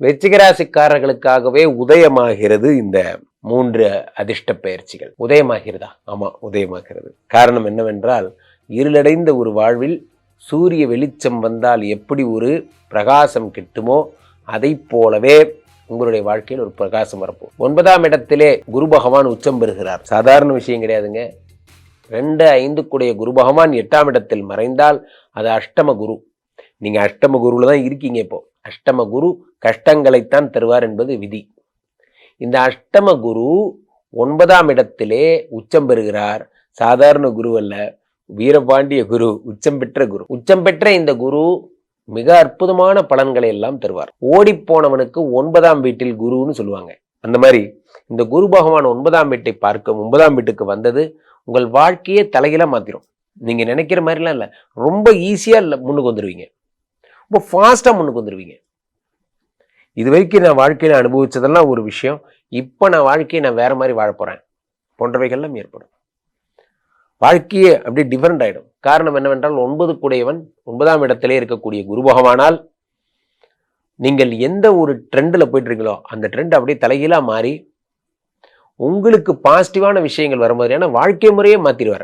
வெச்சிகராசிக்காரர்களுக்காகவே உதயமாகிறது இந்த மூன்று அதிர்ஷ்ட பயிற்சிகள். உதயமாகிறதா? ஆமா உதயமாகிறது. காரணம் என்னவென்றால் இருளடைந்த ஒரு வாழ்வில் சூரிய வெளிச்சம் வந்தால் எப்படி ஒரு பிரகாசம் கிட்டுமோ அதை போலவே உங்களுடைய வாழ்க்கையில் ஒரு பிரகாசம் வரப்போம். ஒன்பதாம் இடத்திலே குரு பகவான் உச்சம் பெறுகிறார். சாதாரண விஷயம் கிடையாதுங்க. ரெண்டு ஐந்துக்குடைய குரு பகவான் எட்டாம் இடத்தில் மறைந்தால் அது அஷ்டம குரு. நீங்கள் அஷ்டம குருவில் தான் இருக்கீங்க இப்போ. அஷ்டம குரு கஷ்டங்களைத்தான் தருவார் என்பது விதி. இந்த அஷ்டம குரு ஒன்பதாம் இடத்திலே உச்சம் பெறுகிறார். சாதாரண குரு அல்ல வீரபாண்டிய குரு உச்சம் பெற்ற குரு. உச்சம் பெற்ற இந்த குரு மிக அற்புதமான பலன்களை எல்லாம் தருவார். ஓடிப்போனவனுக்கு ஒன்பதாம் வீட்டில் குருன்னு சொல்லுவாங்க. அந்த மாதிரி இந்த குரு பகவான் ஒன்பதாம் வீட்டை பார்க்க ஒன்பதாம் வீட்டுக்கு வந்தது உங்கள் வாழ்க்கையே தலையில மாத்திரும். நீங்க நினைக்கிற மாதிரிலாம் இல்லை. ரொம்ப ஈஸியா இல்லை முன்னுக்கு வந்துருவீங்க. ரொம்ப ஃபாஸ்ட்டாக முன்னுக்கு வந்துடுவீங்க இது வரைக்கும் நான் வாழ்க்கையில் அனுபவித்ததெல்லாம் ஒரு விஷயம். இப்போ நான் வாழ்க்கையை நான் வேற மாதிரி வாழ போகிறேன் போன்றவைகள்லாம் ஏற்படும். வாழ்க்கையே அப்படியே டிஃபரெண்ட் ஆகிடும் காரணம் என்னவென்றால் ஒன்பது கூடையவன் ஒன்பதாம் இடத்திலே இருக்கக்கூடிய குரு பகவானால் நீங்கள் எந்த ஒரு ட்ரெண்டில் போயிட்டுருக்கீங்களோ அந்த ட்ரெண்ட் அப்படியே தலைகீழாக மாறி உங்களுக்கு பாசிட்டிவான விஷயங்கள் வர மாதிரியான வாழ்க்கை முறையே மாற்றிடுவார்